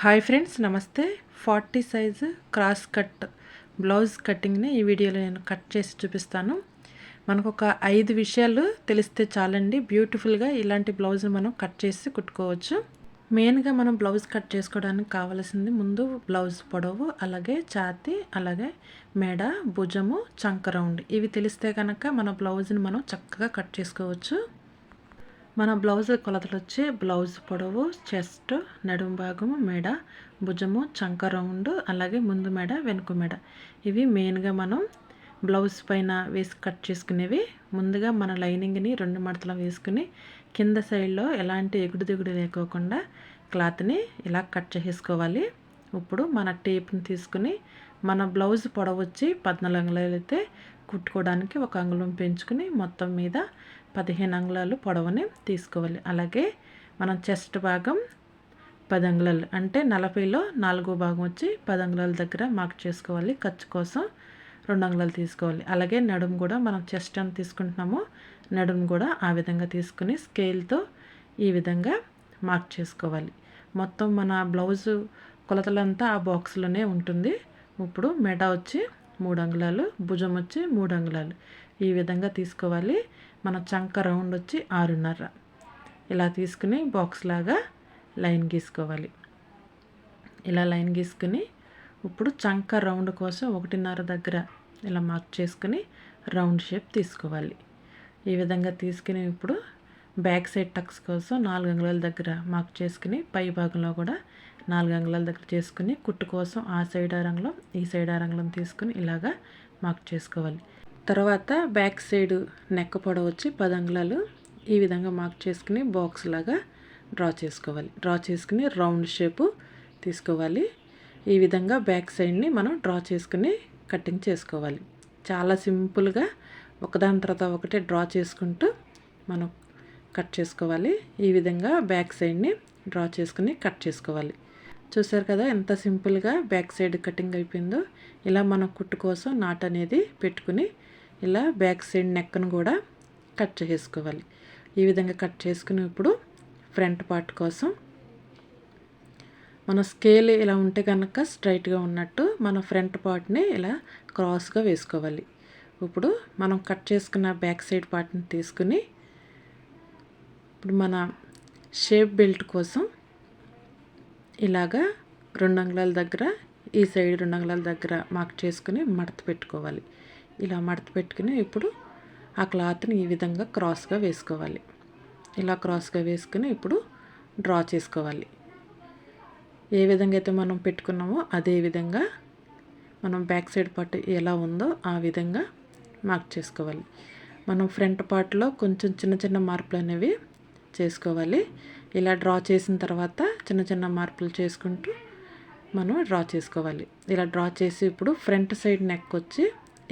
Hi friends నమస్తే. Forty size cross cut blouse కటింగ్ని ఈ వీడియోలో నేను కట్ చేసి చూపిస్తాను. మనకు ఒక ఐదు విషయాలు తెలిస్తే చాలండి. బ్యూటిఫుల్గా ఇలాంటి బ్లౌజ్ని మనం కట్ చేసి కుట్టుకోవచ్చు. మెయిన్గా మనం బ్లౌజ్ కట్ చేసుకోవడానికి కావాల్సింది ముందు బ్లౌజ్ పొడవు అలాగే ఛాతి అలాగే మెడ భుజము చంక రౌండ్. ఇవి తెలిస్తే కనుక మన బ్లౌజ్ని మనం చక్కగా కట్ చేసుకోవచ్చు. మన బ్లౌజ్ కొలతలు వచ్చి బ్లౌజ్ పొడవు చెస్ట్ నడుము భాగము మెడ భుజము చంక రౌండ్ అలాగే ముందు మెడ వెనుక మెడ. ఇవి మెయిన్గా మనం బ్లౌజ్ పైన వేసి కట్ చేసుకునేవి. ముందుగా మన లైనింగ్ని రెండు మడతలు వేసుకుని కింద సైడ్లో ఎలాంటి ఎగుడు దిగుడు లేకోకుండా క్లాత్ని ఇలా కట్ చేసుకోవాలి ఇప్పుడు మన టేప్ని తీసుకుని మన బ్లౌజ్ పొడవు వచ్చి పద్నాలుగు అంగుళాలు అయితే కుట్టుకోవడానికి ఒక అంగుళం పెంచుకుని మొత్తం మీద పదిహేను అంగుళాలు పొడవుని తీసుకోవాలి. అలాగే మనం చెస్ట్ భాగం పది అంగుళాలు అంటే నలభైలో నాలుగో భాగం వచ్చి పది అంగుళాల దగ్గర మార్క్ చేసుకోవాలి. ఖర్చు కోసం రెండు అంగుళాలు తీసుకోవాలి. అలాగే నడుము కూడా మనం చెస్ట్ అని తీసుకుంటున్నామో నడుము కూడా ఆ విధంగా తీసుకుని స్కేల్తో ఈ విధంగా మార్క్ చేసుకోవాలి. మొత్తం మన బ్లౌజు కొలతలంతా ఆ బాక్స్లోనే ఉంటుంది. ఇప్పుడు మెడ వచ్చి మూడు అంగుళాలు భుజం వచ్చి మూడు అంగుళాలు ఈ విధంగా తీసుకోవాలి. మన చంక రౌండ్ వచ్చి ఆరున్నర. ఇలా తీసుకుని బాక్స్ లాగా లైన్ గీసుకోవాలి. ఇలా లైన్ గీసుకుని ఇప్పుడు చంక రౌండ్ కోసం ఒకటిన్నర దగ్గర ఇలా మార్క్ చేసుకుని రౌండ్ షేప్ తీసుకోవాలి. ఈ విధంగా తీసుకుని ఇప్పుడు బ్యాక్ సైడ్ టక్స్ కోసం నాలుగు అంగుళాల దగ్గర మార్క్ చేసుకుని పై భాగంలో కూడా నాలుగు అంగుళాల దగ్గర చేసుకుని కుట్టు కోసం ఆ సైడ్ ఆరంగులం ఈ సైడ్ ఆరంగులం తీసుకుని ఇలాగా మార్క్ చేసుకోవాలి. తర్వాత బ్యాక్ సైడ్ నెక్క పొడవు వచ్చి పది అంగుళాలు. ఈ విధంగా మార్క్ చేసుకుని బాక్స్ లాగా డ్రా చేసుకోవాలి. డ్రా చేసుకుని రౌండ్ షేపు తీసుకోవాలి. ఈ విధంగా బ్యాక్ సైడ్ని మనం డ్రా చేసుకుని కటింగ్ చేసుకోవాలి. చాలా సింపుల్గా ఒకదాని తర్వాత ఒకటి డ్రా చేసుకుంటూ మనం కట్ చేసుకోవాలి. ఈ విధంగా బ్యాక్ సైడ్ని డ్రా చేసుకుని కట్ చేసుకోవాలి. చూసారు కదా ఎంత సింపుల్గా బ్యాక్ సైడ్ కటింగ్ అయిపోయిందో. ఇలా మన కుట్టు కోసం నాట్ అనేది పెట్టుకుని ఇలా బ్యాక్ సైడ్ నెక్ను కూడా కట్ చేసుకోవాలి. ఈ విధంగా కట్ చేసుకుని ఇప్పుడు ఫ్రంట్ పార్ట్ కోసం మన స్కేల్ ఇలా ఉంటే కనుక స్ట్రైట్గా ఉన్నట్టు మన ఫ్రంట్ పార్ట్ని ఇలా క్రాస్గా వేసుకోవాలి. ఇప్పుడు మనం కట్ చేసుకున్న బ్యాక్ సైడ్ పార్ట్ని తీసుకుని ఇప్పుడు మన షేప్ బెల్ట్ కోసం ఇలాగా రెండు అంగుళాల దగ్గర ఈ సైడ్ రెండు అంగుళాల దగ్గర మార్క్ చేసుకుని మడత పెట్టుకోవాలి. ఇలా మడత పెట్టుకుని ఇప్పుడు ఆ క్లాత్ని ఈ విధంగా క్రాస్గా వేసుకోవాలి. ఇలా క్రాస్గా వేసుకుని ఇప్పుడు డ్రా చేసుకోవాలి. ఏ విధంగా అయితే మనం పెట్టుకున్నామో అదే విధంగా మనం బ్యాక్ సైడ్ పార్ట్ ఎలా ఉందో ఆ విధంగా మార్క్ చేసుకోవాలి. మనం ఫ్రంట్ పార్ట్లో కొంచెం చిన్న చిన్న మార్పులు అనేవి చేసుకోవాలి. ఇలా డ్రా చేసిన తర్వాత చిన్న చిన్న మార్పులు చేసుకుంటూ మనం డ్రా చేసుకోవాలి. ఇలా డ్రా చేసి ఇప్పుడు ఫ్రంట్ సైడ్ నెక్ వచ్చి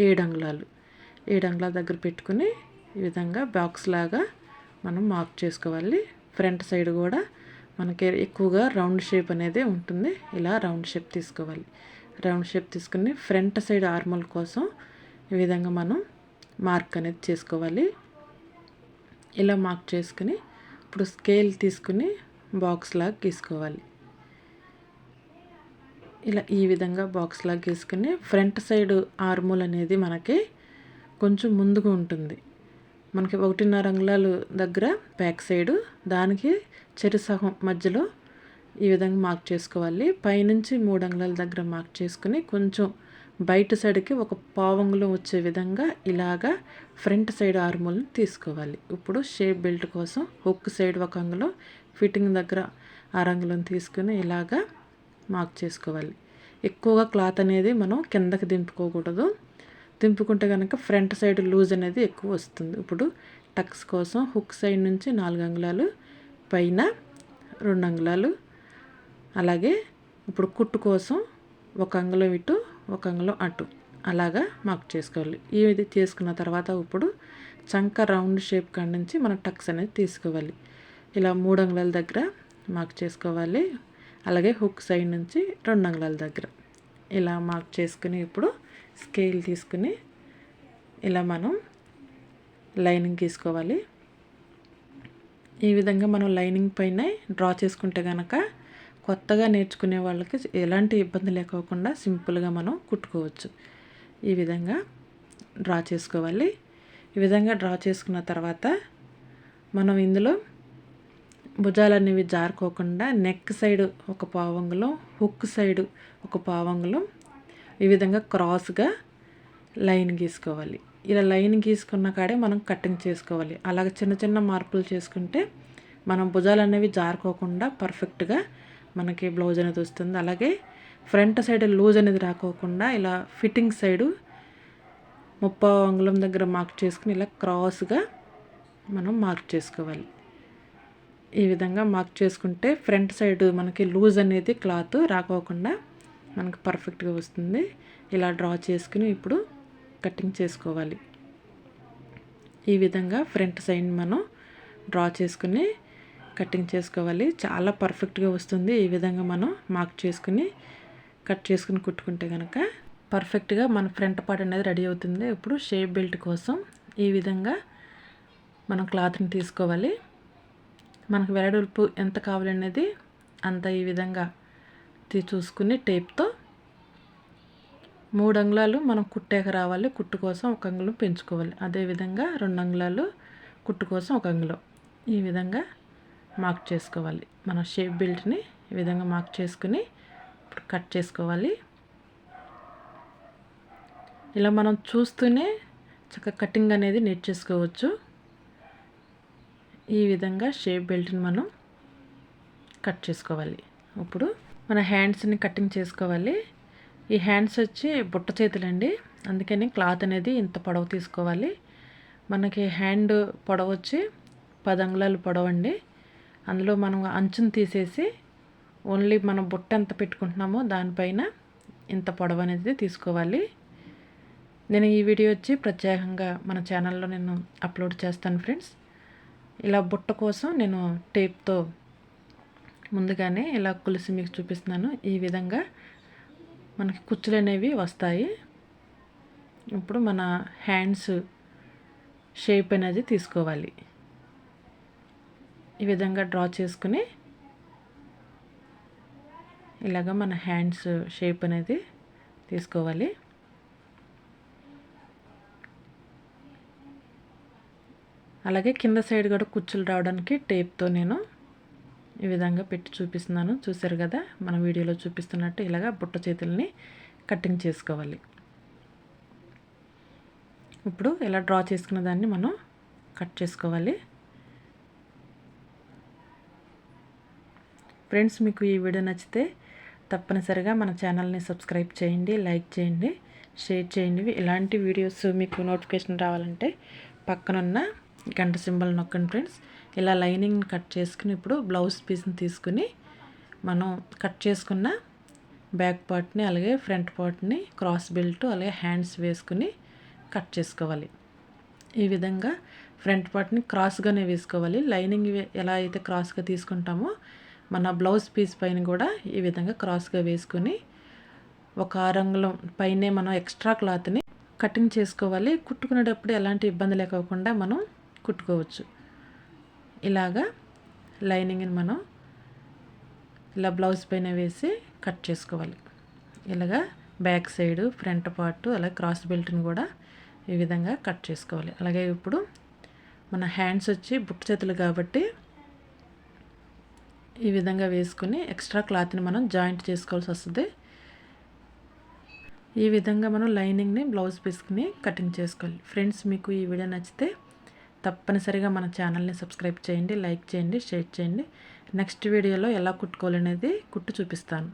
ఏడు అంగుళాలు. ఏడు అంగుళాల దగ్గర పెట్టుకుని ఈ విధంగా బాక్స్ లాగా మనం మార్క్ చేసుకోవాలి. ఫ్రంట్ సైడ్ కూడా మనకి ఎక్కువగా రౌండ్ షేప్ అనేది ఉంటుంది. ఇలా రౌండ్ షేప్ తీసుకోవాలి. రౌండ్ షేప్ తీసుకుని ఫ్రంట్ సైడ్ ఆర్మల్ కోసం ఈ విధంగా మనం మార్క్ అనేది చేసుకోవాలి. ఇలా మార్క్ చేసుకుని ఇప్పుడు స్కేల్ తీసుకుని బాక్స్ లాగా గీసుకోవాలి. ఇలా ఈ విధంగా బాక్స్ లాగా గీసుకుని ఫ్రంట్ సైడ్ ఆర్మూల్ అనేది మనకి కొంచెం ముందుగా ఉంటుంది. మనకి ఒకటిన్నర అంగుళాలు దగ్గర బ్యాక్ సైడు దానికి చెరుసహం మధ్యలో ఈ విధంగా మార్క్ చేసుకోవాలి. పైనుంచి మూడు అంగుళాల దగ్గర మార్క్ చేసుకుని కొంచెం బయట సైడ్కి ఒక పావంగులం వచ్చే విధంగా ఇలాగా ఫ్రంట్ సైడ్ ఆర్మూల్ని తీసుకోవాలి. ఇప్పుడు షేప్ బెల్ట్ కోసం హుక్ సైడ్ ఒక అంగుళం ఫిట్టింగ్ దగ్గర ఆరంగులను తీసుకుని ఇలాగా మార్క్ చేసుకోవాలి. ఎక్కువగా క్లాత్ అనేది మనం కిందకి దింపుకోకూడదు. దింపుకుంటే కనుక ఫ్రంట్ సైడ్ లూజ్ అనేది ఎక్కువ వస్తుంది. ఇప్పుడు టక్స్ కోసం హుక్ సైడ్ నుంచి నాలుగు అంగుళాలు పైన రెండు అంగుళాలు అలాగే ఇప్పుడు కుట్టు కోసం ఒక అంగుళం ఇటు ఒక అంగుళం అటు. అలాగా మార్క్ చేసుకోవాలి. ఈ ఇది చేసుకున్న తర్వాత ఇప్పుడు చంక రౌండ్ షేప్ కాడ నుంచి మనం టక్స్ అనేది తీసుకోవాలి. ఇలా మూడు అంగుళాల దగ్గర మార్క్ చేసుకోవాలి. అలాగే హుక్ సైడ్ నుంచి రెండు అంగుళాల దగ్గర. ఇలా మార్క్ చేసుకుని ఇప్పుడు స్కేల్ తీసుకుని ఇలా మనం లైనింగ్ తీసుకోవాలి. ఈ విధంగా మనం లైనింగ్ పైన డ్రా చేసుకుంటే కనుక కొత్తగా నేర్చుకునే వాళ్ళకి ఎలాంటి ఇబ్బంది లేకోకుండా సింపుల్గా మనం కుట్టుకోవచ్చు. ఈ విధంగా డ్రా చేసుకోవాలి. ఈ విధంగా డ్రా చేసుకున్న తర్వాత మనం ఇందులో భుజాలు అనేవి జారుకోకుండా నెక్ సైడ్ ఒక పావంగులో హుక్ సైడ్ ఒక పావంగులో ఈ విధంగా క్రాస్గా లైన్ గీసుకోవాలి. ఇలా లైన్ గీసుకున్న కాడే మనం కటింగ్ చేసుకోవాలి. అలాగ చిన్న చిన్న మార్పులు చేసుకుంటే మనం భుజాలు అనేవి జారుకోకుండా పర్ఫెక్ట్గా మనకి బ్లౌజ్ అనేది వస్తుంది. అలాగే ఫ్రంట్ సైడ్ లూజ్ అనేది రాకోకుండా ఇలా ఫిట్టింగ్ సైడు ముప్పై అంగుళం దగ్గర మార్క్ చేసుకుని ఇలా క్రాస్గా మనం మార్క్ చేసుకోవాలి. ఈ విధంగా మార్క్ చేసుకుంటే ఫ్రంట్ సైడ్ మనకి లూజ్ అనేది క్లాత్ రాకోకుండా మనకు పర్ఫెక్ట్గా వస్తుంది. ఇలా డ్రా చేసుకుని ఇప్పుడు కటింగ్ చేసుకోవాలి. ఈ విధంగా ఫ్రంట్ సైడ్ మనం డ్రా చేసుకుని కటింగ్ చేసుకోవాలి. చాలా పర్ఫెక్ట్గా వస్తుంది. ఈ విధంగా మనం మార్క్ చేసుకుని కట్ చేసుకుని కుట్టుకుంటే కనుక పర్ఫెక్ట్గా మన ఫ్రంట్ పార్ట్ అనేది రెడీ అవుతుంది. ఇప్పుడు షేప్ బెల్ట్ కోసం ఈ విధంగా మనం క్లాత్ని తీసుకోవాలి. మనకు వెడల్పు ఎంత కావాలనేది అంత ఈ విధంగా తీ చూసుకుని టేప్తో మూడు అంగుళాలు మనం కుట్టాక రావాలి. కుట్టు కోసం ఒక అంగుళం పెంచుకోవాలి. అదేవిధంగా రెండు అంగుళాలు కుట్టు కోసం ఒక అంగుళం. ఈ విధంగా మార్క్ చేసుకోవాలి. మన షేప్ బెల్ట్ని ఈ విధంగా మార్క్ చేసుకుని ఇప్పుడు కట్ చేసుకోవాలి. ఇలా మనం చూస్తూనే చక్కగా కటింగ్ అనేది నేర్చేసుకోవచ్చు ఈ విధంగా షేప్ బెల్ట్ని మనం కట్ చేసుకోవాలి. ఇప్పుడు మన హ్యాండ్స్ని కటింగ్ చేసుకోవాలి. ఈ హ్యాండ్స్ వచ్చి బుట్ట చేతులండి. అందుకని క్లాత్ అనేది ఇంత పొడవు తీసుకోవాలి. మనకి హ్యాండ్ పొడవు వచ్చి పది అంగుళాలు పొడవండి. అందులో మనం అంచును తీసేసి ఓన్లీ మనం బుట్ట ఎంత పెట్టుకుంటున్నామో దానిపైన ఇంత పొడవు అనేది తీసుకోవాలి. నేను ఈ వీడియో వచ్చి ప్రత్యేకంగా మన ఛానల్లో నేను అప్లోడ్ చేస్తాను ఫ్రెండ్స్. ఇలా బుట్ట కోసం నేను టేప్తో ముందుగానే ఇలా కొలిసి మీకు చూపిస్తున్నాను. ఈ విధంగా మనకి కుచ్చులు అనేవి వస్తాయి. ఇప్పుడు మన హ్యాండ్స్ షేప్ అనేది తీసుకోవాలి. ఈ విధంగా డ్రా చేసుకుని ఇలాగ మన హ్యాండ్స్ షేప్ అనేది తీసుకోవాలి. అలాగే కింద సైడ్ కూడా కుచ్చులు రావడానికి టేప్తో నేను ఈ విధంగా పెట్టి చూపిస్తున్నాను. చూసారు కదా మన వీడియోలో చూపిస్తున్నట్టు ఇలాగ బుట్ట చేతుల్ని కటింగ్ చేసుకోవాలి. ఇప్పుడు ఇలా డ్రా చేసుకున్న దాన్ని మనం కట్ చేసుకోవాలి. ఫ్రెండ్స్ మీకు ఈ వీడియో నచ్చితే తప్పనిసరిగా మన ఛానల్ని సబ్స్క్రైబ్ చేయండి లైక్ చేయండి షేర్ చేయండి. ఇలాంటి వీడియోస్ మీకు నోటిఫికేషన్ రావాలంటే పక్కనున్న గంట సింబల్ నొక్కండి ఫ్రెండ్స్. ఇలా లైనింగ్ కట్ చేసుకుని ఇప్పుడు బ్లౌజ్ పీస్ని తీసుకుని మనం కట్ చేసుకున్న బ్యాక్ పార్ట్ని అలాగే ఫ్రంట్ పార్ట్ని క్రాస్ బెల్ట్ అలాగే హ్యాండ్స్ వేసుకుని కట్ చేసుకోవాలి. ఈ విధంగా ఫ్రంట్ పార్ట్ని క్రాస్గానే వేసుకోవాలి. లైనింగ్ ఎలా అయితే క్రాస్గా తీసుకుంటామో మన బ్లౌజ్ పీస్ పైన కూడా ఈ విధంగా క్రాస్గా వేసుకొని ఒక ఆరంగులం పైనే మనం ఎక్స్ట్రా క్లాత్ని కటింగ్ చేసుకోవాలి. కుట్టుకునేటప్పుడు ఎలాంటి ఇబ్బంది లేకోకుండా మనం కుట్టుకోవచ్చు. ఇలాగా లైనింగ్ని మనం ఇలా బ్లౌజ్ పైన వేసి కట్ చేసుకోవాలి. ఇలాగా బ్యాక్ సైడ్ ఫ్రంట్ పార్ట్ అలాగే క్రాస్ బెల్ట్ని కూడా ఈ విధంగా కట్ చేసుకోవాలి. అలాగే ఇప్పుడు మన హ్యాండ్స్ వచ్చి బుట్ట చేతులు కాబట్టి ఈ విధంగా వేసుకుని ఎక్స్ట్రా క్లాత్ని మనం జాయింట్ చేసుకోవాల్సి వస్తుంది. ఈ విధంగా మనం లైనింగ్ని బ్లౌజ్ పీస్ని కటింగ్ చేసుకోవాలి. ఫ్రెండ్స్ మీకు ఈ వీడియో నచ్చితే తప్పనిసరిగా మన ఛానల్ని సబ్స్క్రైబ్ చేయండి లైక్ చేయండి షేర్ చేయండి. నెక్స్ట్ వీడియోలో ఎలా కుట్టుకోవాలనేది కుట్టు చూపిస్తాను.